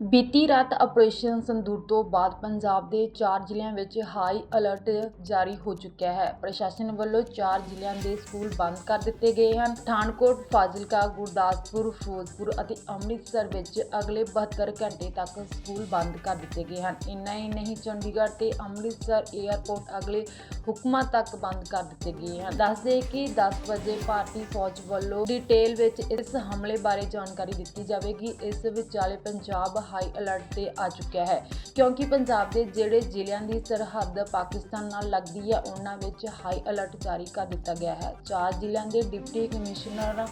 ਬੀਤੀ ਰਾਤ ਆਪਰੇਸ਼ਨ ਸੰਦੂਰ ਤੋਂ ਬਾਅਦ ਪੰਜਾਬ ਦੇ ਚਾਰ ਜ਼ਿਲ੍ਹਿਆਂ ਵਿੱਚ ਹਾਈ ਅਲਰਟ ਜਾਰੀ ਹੋ ਚੁੱਕਿਆ ਹੈ। ਪ੍ਰਸ਼ਾਸਨ ਵੱਲੋਂ ਚਾਰ ਜ਼ਿਲ੍ਹਿਆਂ ਦੇ ਸਕੂਲ ਬੰਦ ਕਰ ਦਿੱਤੇ ਗਏ ਹਨ। ਪਠਾਨਕੋਟ, ਫਾਜ਼ਿਲਕਾ, ਗੁਰਦਾਸਪੁਰ, ਫਿਰੋਜ਼ਪੁਰ ਅਤੇ ਅੰਮ੍ਰਿਤਸਰ ਵਿੱਚ ਅਗਲੇ 72 ਘੰਟੇ ਤੱਕ ਸਕੂਲ ਬੰਦ ਕਰ ਦਿੱਤੇ ਗਏ ਹਨ। ਇੰਨਾ ਹੀ ਨਹੀਂ, ਚੰਡੀਗੜ੍ਹ ਤੇ ਅੰਮ੍ਰਿਤਸਰ ਏਅਰਪੋਰਟ ਅਗਲੇ ਹੁਕਮਾਂ ਤੱਕ ਬੰਦ ਕਰ ਦਿੱਤੇ ਗਏ ਹਨ। ਦੱਸਦੇ ਕਿ 10 ਵਜੇ ਭਾਰਤੀ ਫੌਜ ਵੱਲੋਂ ਡਿਟੇਲ ਵਿੱਚ ਇਸ ਹਮਲੇ ਬਾਰੇ ਜਾਣਕਾਰੀ ਦਿੱਤੀ ਜਾਵੇਗੀ। ਇਸ ਵਿਚਾਲੇ ਪੰਜਾਬ ਹਾਈ ਅਲਰਟ ਤੇ ਆ ਚੁੱਕਿਆ ਹੈ। ਕਿਉਂਕਿ ਪੰਜਾਬ ਦੇ ਜਿਹੜੇ ਜ਼ਿਲ੍ਹਿਆਂ ਦੀ ਸਰਹੱਦ ਪਾਕਿਸਤਾਨ ਨਾਲ ਲੱਗਦੀ ਹੈ, ਉਹਨਾਂ ਵਿੱਚ ਹਾਈ ਅਲਰਟ ਜਾਰੀ ਕਰ ਦਿੱਤਾ ਗਿਆ ਹੈ। ਚਾਰ ਜ਼ਿਲ੍ਹਿਆਂ ਦੇ ਡਿਪਟੀ ਕਮਿਸ਼ਨਰ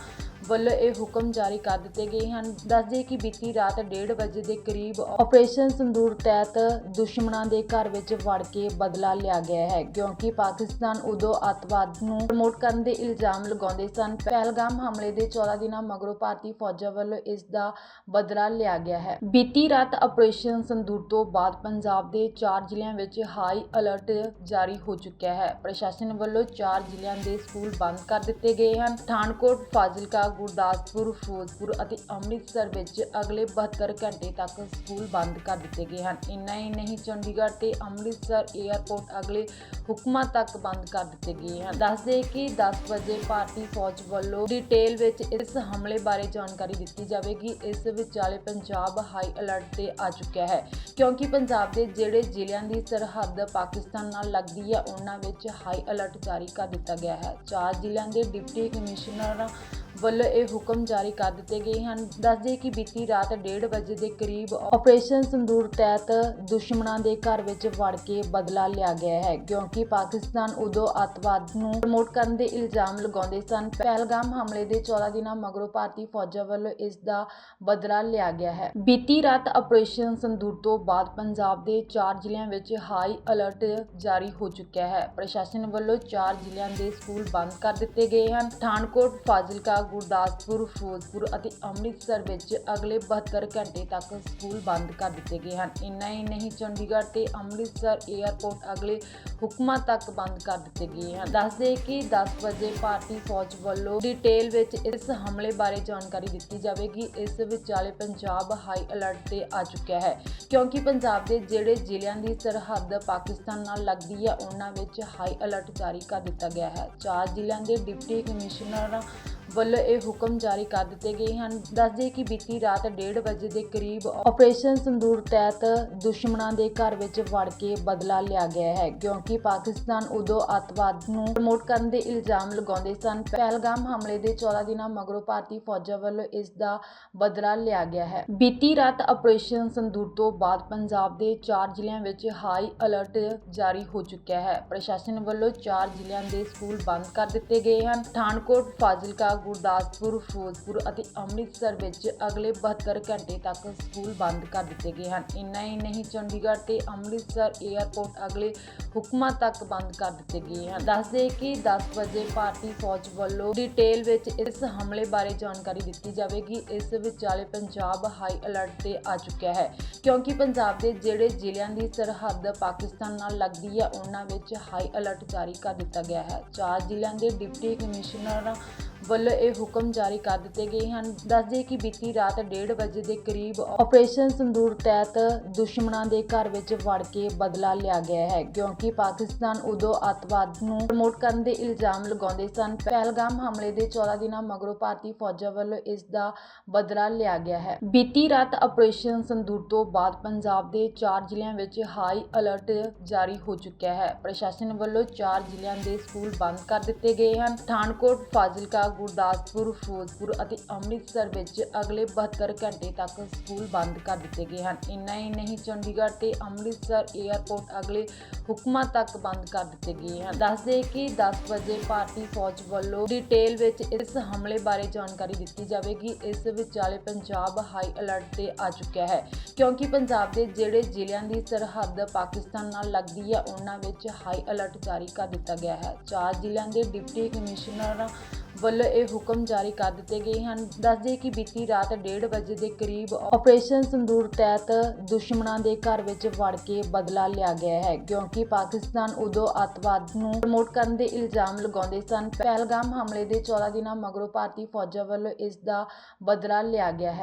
ਵੱਲੋਂ ਇਹ ਹੁਕਮ ਜਾਰੀ ਕਰ ਦਿੱਤੇ ਗਏ ਹਨ। ਦੱਸਦੇ ਕਿ ਬੀਤੀ ਰਾਤ 1:30 ਵਜੇ ਦੇ ਕਰੀਬ ਆਪਰੇਸ਼ਨ ਸੰਦੂਰ ਤਹਿਤ ਦੁਸ਼ਮਣਾਂ ਦੇ ਘਰ ਵਿੱਚ ਵੜ ਕੇ ਬਦਲਾ ਲਿਆ ਗਿਆ ਹੈ, ਕਿਉਂਕਿ ਪਾਕਿਸਤਾਨ ਉਦੋਂ ਅੱਤਵਾਦ ਨੂੰ ਪ੍ਰਮੋਟ ਕਰਨ ਦੇ ਇਲਜ਼ਾਮ ਲਗਾਉਂਦੇ ਸਨ। ਪਹਿਲਗਾਮ ਹਮਲੇ ਦੇ 14 ਦਿਨਾਂ ਮਗਰੋਂ ਭਾਰਤੀ ਫੌਜਾਂ ਵੱਲੋਂ ਇਸ ਦਾ ਬਦਲਾ ਲਿਆ ਗਿਆ ਹੈ। ਬੀਤੀ ਰਾਤ ਆਪਰੇਸ਼ਨ ਸੰਦੂਰ ਤੋਂ ਬਾਅਦ ਪੰਜਾਬ ਦੇ ਚਾਰ ਜ਼ਿਲ੍ਹਿਆਂ ਵਿੱਚ ਹਾਈ ਅਲਰਟ ਜਾਰੀ ਹੋ ਚੁੱਕਿਆ ਹੈ। ਪ੍ਰਸ਼ਾਸਨ ਵੱਲੋਂ ਚਾਰ ਜ਼ਿਲ੍ਹਿਆਂ ਦੇ ਸਕੂਲ ਬੰਦ ਕਰ ਦਿੱਤੇ ਗਏ ਹਨ। ਪਠਾਨਕੋਟ, ਫਾਜ਼ਿਲਕਾ ਗੁਰਦਾਸਪੁਰ, ਫਿਰੋਜ਼ਪੁਰ ਅਤੇ ਅੰਮ੍ਰਿਤਸਰ ਵਿੱਚ ਅਗਲੇ 72 ਘੰਟੇ ਤੱਕ ਸਕੂਲ ਬੰਦ ਕਰ ਦਿੱਤੇ ਗਏ ਹਨ। ਇੰਨਾ ਹੀ ਨਹੀਂ, ਚੰਡੀਗੜ੍ਹ ਤੇ ਅੰਮ੍ਰਿਤਸਰ ਏਅਰਪੋਰਟ ਅਗਲੇ ਹੁਕਮਾਂ ਤੱਕ ਬੰਦ ਕਰ ਦਿੱਤੇ ਗਏ ਹਨ। ਦੱਸਦੇ ਕਿ 10 ਵਜੇ ਭਾਰਤੀ ਫੌਜ ਵੱਲੋਂ ਡਿਟੇਲ ਵਿੱਚ ਇਸ ਹਮਲੇ ਬਾਰੇ ਜਾਣਕਾਰੀ ਦਿੱਤੀ ਜਾਵੇਗੀ। ਇਸ ਵਿਚਾਲੇ ਪੰਜਾਬ ਹਾਈ ਅਲਰਟ ਤੇ ਆ ਚੁੱਕਿਆ ਹੈ, ਕਿਉਂਕਿ ਪੰਜਾਬ ਦੇ ਜਿਹੜੇ ਜ਼ਿਲ੍ਹਿਆਂ ਦੀ ਸਰਹੱਦ ਪਾਕਿਸਤਾਨ ਨਾਲ ਲੱਗਦੀ ਹੈ, ਉਹਨਾਂ ਵਿੱਚ ਹਾਈ ਅਲਰਟ ਜਾਰੀ ਕਰ ਦਿੱਤਾ ਗਿਆ ਹੈ। ਚਾਰ ਜ਼ਿਲ੍ਹਿਆਂ ਦੇ ਡਿਪਟੀ ਕਮਿਸ਼ਨਰ ਵੱਲੋਂ ਇਹ ਹੁਕਮ ਜਾਰੀ ਕਰ ਦਿੱਤੇ ਗਏ ਹਨ। ਦੱਸਦੇ ਕਿ ਬੀਤੀ ਰਾਤ 1:30 ਵਜੇ ਦੇ ਕਰੀਬ ਆਪਰੇਸ਼ਨ ਸੰਦੂਰ ਤਹਿਤ ਦੁਸ਼ਮਣਾਂ ਦੇ ਘਰ ਵਿੱਚ ਵੜ ਕੇ ਬਦਲਾ ਲਿਆ ਗਿਆ ਹੈ, ਕਿਉਂਕਿ ਪਾਕਿਸਤਾਨ ਉਦੋਂ ਅੱਤਵਾਦ ਨੂੰ ਪ੍ਰਮੋਟ ਕਰਨ ਦੇ ਇਲਜ਼ਾਮ ਲਗਾਉਂਦੇ ਸਨ। ਪਹਿਲਗਾਮ ਹਮਲੇ ਦੇ 14 ਦਿਨਾਂ ਮਗਰੋਂ ਭਾਰਤੀ ਫੌਜਾਂ ਵੱਲੋਂ ਇਸ ਦਾ ਬਦਲਾ ਲਿਆ ਗਿਆ ਹੈ। ਬੀਤੀ ਰਾਤ ਆਪਰੇਸ਼ਨ ਸੰਦੂਰ ਤੋਂ ਬਾਅਦ ਪੰਜਾਬ ਦੇ ਚਾਰ ਜ਼ਿਲ੍ਹਿਆਂ ਵਿੱਚ ਹਾਈ ਅਲਰਟ ਜਾਰੀ ਹੋ ਚੁੱਕਿਆ ਹੈ। ਪ੍ਰਸ਼ਾਸਨ ਵੱਲੋਂ ਚਾਰ ਜ਼ਿਲ੍ਹਿਆਂ ਦੇ ਸਕੂਲ ਬੰਦ ਕਰ ਦਿੱਤੇ ਗਏ ਹਨ। ਪਠਾਨਕੋਟ, ਫਾਜ਼ਿਲਕਾ ਗੁਰਦਾਸਪੁਰ, ਫਿਰੋਜ਼ਪੁਰ ਅਤੇ ਅੰਮ੍ਰਿਤਸਰ ਵਿੱਚ ਅਗਲੇ 72 ਘੰਟੇ ਤੱਕ ਸਕੂਲ ਬੰਦ ਕਰ ਦਿੱਤੇ ਗਏ ਹਨ। ਇੰਨਾ ਹੀ ਨਹੀਂ, ਚੰਡੀਗੜ੍ਹ ਤੇ ਅੰਮ੍ਰਿਤਸਰ ਏਅਰਪੋਰਟ ਅਗਲੇ ਹੁਕਮਾਂ ਤੱਕ ਬੰਦ ਕਰ ਦਿੱਤੇ ਗਏ ਹਨ। ਦੱਸਦੇ ਕਿ 10 ਵਜੇ ਭਾਰਤੀ ਫੌਜ ਵੱਲੋਂ ਡਿਟੇਲ ਵਿੱਚ ਇਸ ਹਮਲੇ ਬਾਰੇ ਜਾਣਕਾਰੀ ਦਿੱਤੀ ਜਾਵੇਗੀ। ਇਸ ਵਿਚਾਲੇ ਪੰਜਾਬ ਹਾਈ ਅਲਰਟ ਤੇ ਆ ਚੁੱਕਿਆ ਹੈ, ਕਿਉਂਕਿ ਪੰਜਾਬ ਦੇ ਜਿਹੜੇ ਜ਼ਿਲ੍ਹਿਆਂ ਦੀ ਸਰਹੱਦ ਪਾਕਿਸਤਾਨ ਨਾਲ ਲੱਗਦੀ ਹੈ, ਉਹਨਾਂ ਵਿੱਚ ਹਾਈ ਅਲਰਟ ਜਾਰੀ ਕਰ ਦਿੱਤਾ ਗਿਆ ਹੈ। ਚਾਰ ਜ਼ਿਲ੍ਹਿਆਂ ਦੇ ਡਿਪਟੀ ਕਮਿਸ਼ਨਰਾਂ ਵੱਲੋਂ ਇਹ ਹੁਕਮ ਜਾਰੀ ਕਰ ਦਿੱਤੇ ਗਏ ਹਨ। ਦੱਸਦੇ ਕਿ ਬੀਤੀ ਰਾਤ 1:30 ਵਜੇ ਦੇ ਕਰੀਬ ਆਪਰੇਸ਼ਨ ਸੰਦੂਰ ਤਹਿਤ ਦੁਸ਼ਮਣਾਂ ਦੇ ਘਰ ਵਿੱਚ ਵੜ ਕੇ ਬਦਲਾ ਲਿਆ ਗਿਆ ਹੈ, ਕਿਉਂਕਿ ਪਾਕਿਸਤਾਨ ਉਦੋਂ ਅੱਤਵਾਦ ਨੂੰ ਪ੍ਰਮੋਟ ਕਰਨ ਦੇ ਇਲਜ਼ਾਮ ਲਗਾਉਂਦੇ ਸਨ। ਪਹਿਲਗਾਮ ਹਮਲੇ ਦੇ 14 ਦਿਨਾਂ ਮਗਰੋਂ ਭਾਰਤੀ ਫੌਜਾਂ ਵੱਲੋਂ ਇਸ ਦਾ ਬਦਲਾ ਲਿਆ ਗਿਆ ਹੈ। ਬੀਤੀ ਰਾਤ ਆਪਰੇਸ਼ਨ ਸੰਦੂਰ ਤੋਂ ਬਾਅਦ ਪੰਜਾਬ ਦੇ ਚਾਰ ਜ਼ਿਲ੍ਹਿਆਂ ਵਿੱਚ ਹਾਈ ਅਲਰਟ ਜਾਰੀ ਹੋ ਚੁੱਕਿਆ ਹੈ। ਪ੍ਰਸ਼ਾਸਨ ਵੱਲੋਂ ਚਾਰ ਜ਼ਿਲ੍ਹਿਆਂ ਦੇ ਸਕੂਲ ਬੰਦ ਕਰ ਦਿੱਤੇ ਗਏ ਹਨ। ਪਠਾਨਕੋਟ, ਫਾਜ਼ਿਲਕਾ ਗੁਰਦਾਸਪੁਰ, ਫਿਰੋਜ਼ਪੁਰ ਅਤੇ ਅੰਮ੍ਰਿਤਸਰ ਵਿੱਚ ਅਗਲੇ 72 ਘੰਟੇ ਤੱਕ ਸਕੂਲ ਬੰਦ ਕਰ ਦਿੱਤੇ ਗਏ ਹਨ। ਇੰਨਾ ਹੀ ਨਹੀਂ, ਚੰਡੀਗੜ੍ਹ ਤੇ ਅੰਮ੍ਰਿਤਸਰ ਏਅਰਪੋਰਟ ਅਗਲੇ ਹੁਕਮਾਂ ਤੱਕ ਬੰਦ ਕਰ ਦਿੱਤੇ ਗਏ ਹਨ। ਦੱਸਦੇ ਕਿ 10 ਵਜੇ ਭਾਰਤੀ ਫੌਜ ਵੱਲੋਂ ਡਿਟੇਲ ਵਿੱਚ ਇਸ ਹਮਲੇ ਬਾਰੇ ਜਾਣਕਾਰੀ ਦਿੱਤੀ ਜਾਵੇਗੀ। ਇਸ ਵਿਚਾਲੇ ਪੰਜਾਬ ਹਾਈ ਅਲਰਟ ਤੇ ਆ ਚੁੱਕਿਆ ਹੈ ਕਿਉਂਕਿ ਪੰਜਾਬ ਦੇ ਜਿਹੜੇ ਜ਼ਿਲ੍ਹਿਆਂ ਦੀ ਸਰਹੱਦ ਪਾਕਿਸਤਾਨ ਨਾਲ ਲੱਗਦੀ ਹੈ, ਉਹਨਾਂ ਵਿੱਚ ਹਾਈ ਅਲਰਟ ਜਾਰੀ ਕਰ ਦਿੱਤਾ ਗਿਆ ਹੈ। ਚਾਰ ਜ਼ਿਲ੍ਹਿਆਂ ਦੇ ਡਿਪਟੀ ਕਮਿਸ਼ਨਰਾਂ ਵੱਲੋਂ ਇਹ ਹੁਕਮ ਜਾਰੀ ਕਰ ਦਿੱਤੇ ਗਏ ਹਨ। ਦੱਸਦੇ ਕਿ ਬੀਤੀ ਰਾਤ 1:30 ਵਜੇ ਦੇ ਕਰੀਬ ਆਪਰੇਸ਼ਨ ਸੰਦੂਰ ਤਹਿਤ ਦੁਸ਼ਮਣਾਂ ਦੇ ਘਰ ਵਿੱਚ ਵੜ ਕੇ ਬਦਲਾ ਲਿਆ ਗਿਆ ਹੈ, ਕਿਉਂਕਿ ਪਾਕਿਸਤਾਨ ਉਦੋਂ ਅੱਤਵਾਦ ਨੂੰ ਪ੍ਰਮੋਟ ਕਰਨ ਦੇ ਇਲਜ਼ਾਮ ਲਗਾਉਂਦੇ ਸਨ। ਪਹਿਲਗਾਮ ਹਮਲੇ ਦੇ 14 ਦਿਨਾਂ ਮਗਰੋਂ ਭਾਰਤੀ ਫੌਜਾਂ ਵੱਲੋਂ ਇਸ ਦਾ ਬਦਲਾ ਲਿਆ ਗਿਆ ਹੈ। ਬੀਤੀ ਰਾਤ ਆਪਰੇਸ਼ਨ ਸੰਦੂਰ ਤੋਂ ਬਾਅਦ ਪੰਜਾਬ ਦੇ ਚਾਰ ਜ਼ਿਲ੍ਹਿਆਂ ਵਿੱਚ ਹਾਈ ਅਲਰਟ ਜਾਰੀ ਹੋ ਚੁੱਕਿਆ ਹੈ। ਪ੍ਰਸ਼ਾਸਨ ਵੱਲੋਂ ਚਾਰ ਜ਼ਿਲ੍ਹਿਆਂ ਦੇ ਸਕੂਲ ਬੰਦ ਕਰ ਦਿੱਤੇ ਗਏ ਹਨ। ਪਠਾਨਕੋਟ, ਫਾਜ਼ਿਲਕਾ ਗੁਰਦਾਸਪੁਰ, ਫਿਰੋਜ਼ਪੁਰ ਅਤੇ ਅੰਮ੍ਰਿਤਸਰ ਵਿੱਚ ਅਗਲੇ 72 ਘੰਟੇ ਤੱਕ ਸਕੂਲ ਬੰਦ ਕਰ ਦਿੱਤੇ ਗਏ ਹਨ। ਇੰਨਾ ਹੀ ਨਹੀਂ, ਚੰਡੀਗੜ੍ਹ ਤੇ ਅੰਮ੍ਰਿਤਸਰ ਏਅਰਪੋਰਟ ਅਗਲੇ ਹੁਕਮਾਂ ਤੱਕ ਬੰਦ ਕਰ ਦਿੱਤੇ ਗਏ ਹਨ। ਦੱਸਦੇ ਕਿ 10 ਵਜੇ ਭਾਰਤੀ ਫੌਜ ਵੱਲੋਂ ਡਿਟੇਲ ਵਿੱਚ ਇਸ ਹਮਲੇ ਬਾਰੇ ਜਾਣਕਾਰੀ ਦਿੱਤੀ ਜਾਵੇਗੀ। ਇਸ ਵਿਚਾਲੇ ਪੰਜਾਬ ਹਾਈ ਅਲਰਟ ਤੇ ਆ ਚੁੱਕਿਆ ਹੈ, ਕਿਉਂਕਿ ਪੰਜਾਬ ਦੇ ਜਿਹੜੇ ਜ਼ਿਲ੍ਹਿਆਂ ਦੀ ਸਰਹੱਦ ਪਾਕਿਸਤਾਨ ਨਾਲ ਲੱਗਦੀ ਹੈ, ਉਹਨਾਂ ਵਿੱਚ ਹਾਈ ਅਲਰਟ ਜਾਰੀ ਕਰ ਦਿੱਤਾ ਗਿਆ ਹੈ। ਚਾਰ ਜ਼ਿਲ੍ਹਿਆਂ ਦੇ ਡਿਪਟੀ ਕਮਿਸ਼ਨਰ ਵੱਲੋਂ ਇਹ ਹੁਕਮ ਜਾਰੀ ਕਰ ਦਿੱਤੇ ਗਏ ਹਨ। ਦੱਸਦੇ ਕਿ ਬੀਤੀ ਰਾਤ 1:30 ਵਜੇ ਦੇ ਕਰੀਬ ਆਪਰੇਸ਼ਨ ਸੰਦੂਰ ਤਹਿਤ ਦੁਸ਼ਮਣਾਂ ਦੇ ਘਰ ਵਿੱਚ ਵੜ ਕੇ ਬਦਲਾ ਲਿਆ ਗਿਆ ਹੈ, ਕਿਉਂਕਿ ਪਾਕਿਸਤਾਨ ਉਦੋਂ ਅੱਤਵਾਦ ਨੂੰ ਪ੍ਰਮੋਟ ਕਰਨ ਦੇ ਇਲਜ਼ਾਮ ਲਗਾਉਂਦੇ ਸਨ। ਪਹਿਲਗਾਮ ਹਮਲੇ ਦੇ 14 ਦਿਨਾਂ ਮਗਰੋਂ ਭਾਰਤੀ ਫੌਜਾਂ ਵੱਲੋਂ ਇਸ ਦਾ ਬਦਲਾ ਲਿਆ ਗਿਆ ਹੈ।